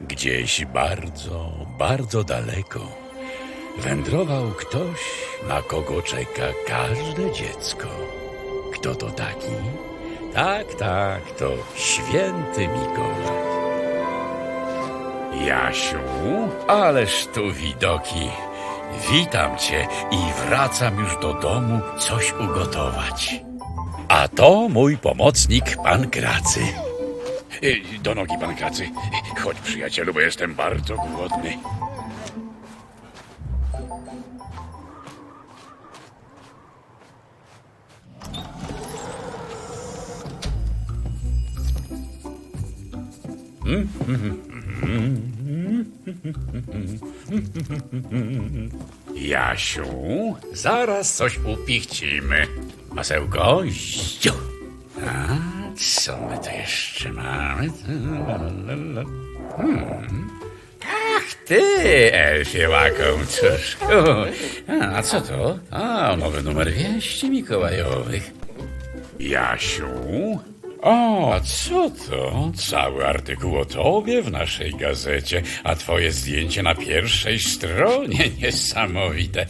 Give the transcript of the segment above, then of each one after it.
Gdzieś bardzo, bardzo daleko wędrował ktoś, na kogo czeka każde dziecko. Kto to taki? Tak, tak, to święty Mikołaj. Jasiu, ależ tu widoki. Witam cię i wracam już do domu coś ugotować. A to mój pomocnik, pan Kracy. Y, Do nogi, pan Kracy. Chodź, przyjacielu, bo jestem bardzo głodny. Jasiu, zaraz coś upichcimy. Masełko, ziu. A co my tu jeszcze mamy? Hmm. Ach, ty, Elfie łakomczuszku. A co to? A, nowy numer wieści mikołajowych. Jasiu? O, a co to? Cały artykuł o tobie w naszej gazecie, a twoje zdjęcie na pierwszej stronie. Niesamowite.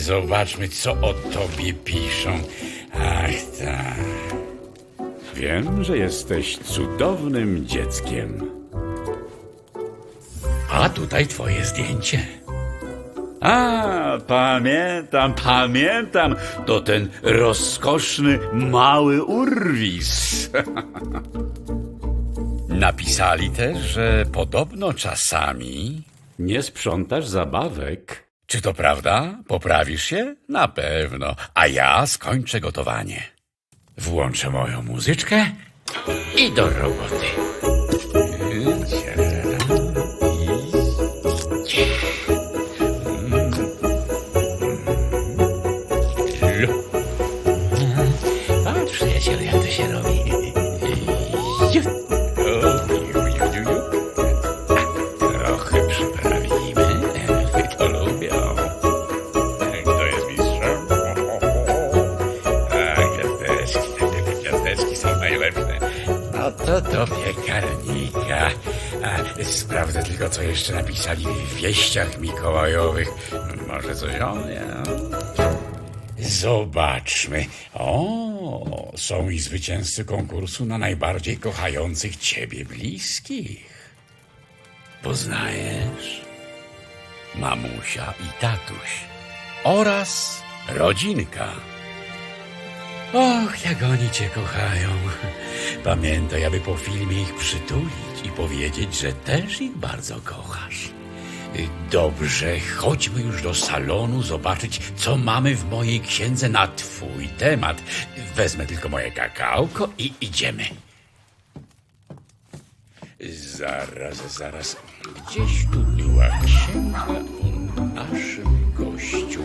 Zobaczmy, co o tobie piszą. Ach, tak. Wiem, że jesteś cudownym dzieckiem. A tutaj twoje zdjęcie. A, pamiętam, pamiętam. To ten rozkoszny mały urwis. Napisali też, że podobno czasami nie sprzątasz zabawek. Czy to prawda? Poprawisz się? Na pewno. A ja skończę gotowanie. Włączę moją muzyczkę i do roboty. Tylko, co jeszcze napisali w wieściach mikołajowych. Może coś o mnie. Zobaczmy. O, są i zwycięzcy konkursu na najbardziej kochających ciebie bliskich. Poznajesz? Mamusia i tatuś. Oraz rodzinka. Och, jak oni cię kochają. Pamiętaj, aby po filmie ich przytulić i powiedzieć, że też ich bardzo kochasz. Dobrze, chodźmy już do salonu zobaczyć, co mamy w mojej księdze na twój temat. Wezmę tylko moje kakałko i idziemy. Zaraz, zaraz. Gdzieś tu była księga o naszym gościu.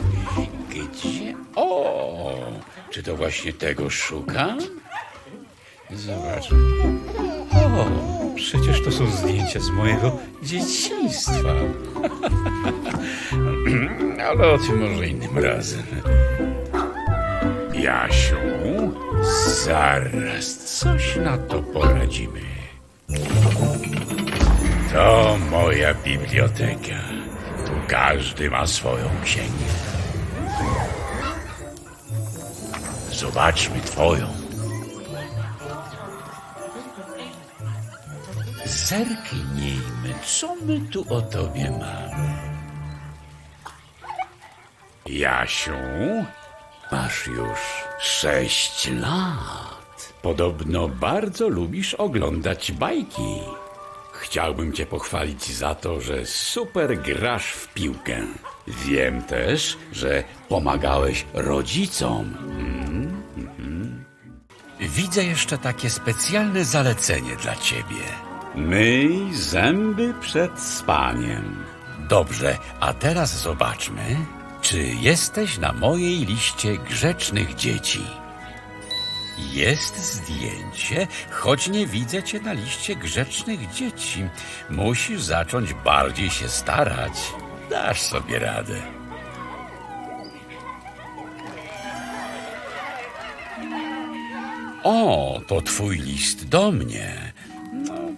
Gdzie? O! Czy to właśnie tego szukam? Zobacz. O, przecież to są zdjęcia z mojego dzieciństwa. Ale o tym może innym razem. Jasiu, zaraz coś na to poradzimy. To moja biblioteka. Tu każdy ma swoją księgę. Zobaczmy twoją. Zerknijmy, co my tu o tobie mamy. Jasiu, masz już sześć lat. Podobno bardzo lubisz oglądać bajki. Chciałbym cię pochwalić za to, że super grasz w piłkę. Wiem też, że pomagałeś rodzicom. Mm, mhm. Widzę jeszcze takie specjalne zalecenie dla ciebie. Myj zęby przed spaniem. Dobrze, a teraz zobaczmy, czy jesteś na mojej liście grzecznych dzieci. Jest zdjęcie, choć nie widzę cię na liście grzecznych dzieci. Musisz zacząć bardziej się starać. Dasz sobie radę. O, to twój list do mnie.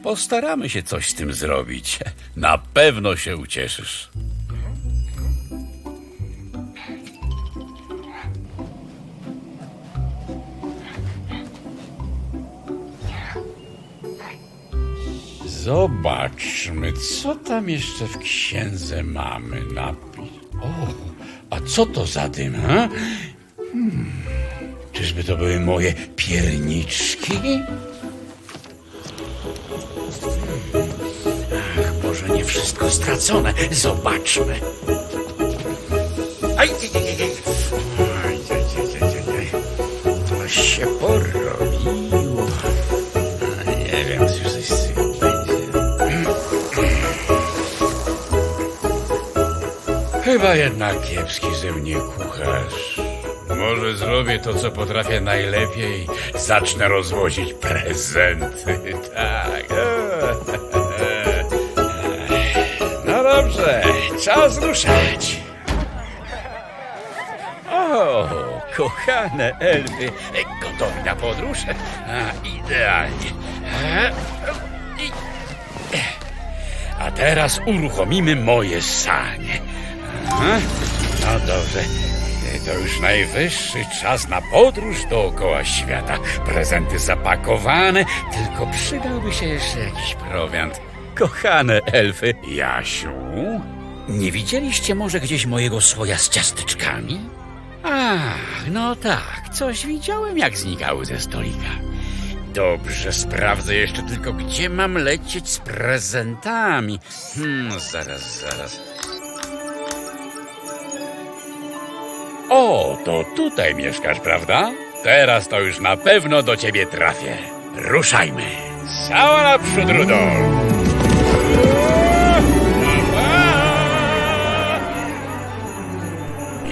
Postaramy się coś z tym zrobić. Na pewno się ucieszysz. Zobaczmy, co tam jeszcze w księdze mamy napis. O, a co to za dym? Hmm, czyżby to były moje pierniczki? Wszystko stracone. Zobaczmy. Aj, aj, aj, aj. Się porobiło. Nie wiem, co coś z tego będzie. Chyba jednak kiepski ze mnie kucharz. Może zrobię to, co potrafię najlepiej. Zacznę rozwozić prezenty. Tak. Dobrze, czas ruszać. O, kochane elfy, gotowi na podróż? A, idealnie. E, A teraz uruchomimy moje sanie. No dobrze, to już najwyższy czas na podróż dookoła świata. Prezenty zapakowane, tylko przydałby się jeszcze jakiś prowiant. Kochane elfy. Jasiu, nie widzieliście może gdzieś mojego słoja z ciasteczkami? Ach, no tak, coś widziałem, jak znikały ze stolika. Dobrze, sprawdzę jeszcze tylko, gdzie mam lecieć z prezentami. Hmm, zaraz, zaraz. O, to tutaj mieszkasz, prawda? Teraz to już na pewno do ciebie trafię. Ruszajmy. Cała naprzód, Rudolf.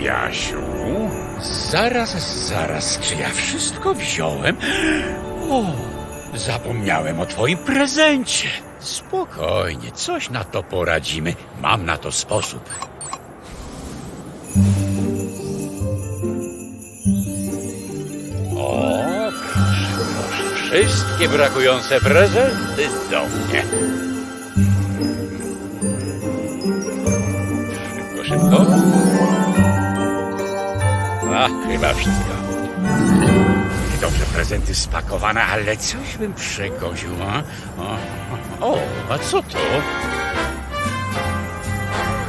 Jasiu? Zaraz, zaraz, czy ja wszystko wziąłem? O, zapomniałem o twoim prezencie. Spokojnie, coś na to poradzimy. Mam na to sposób. O, proszę, proszę, wszystkie brakujące prezenty do mnie. Szybko, szybko. A, chyba wszystko. Dobrze, prezenty spakowane, ale coś bym przegoził, a? O, a co to?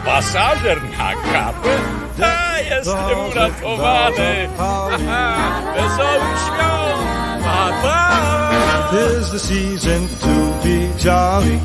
Pasażer na kapę? A, jestem uratowany! Haha, Wesołych świąt! Pa, pa! Tis the season to be jolly.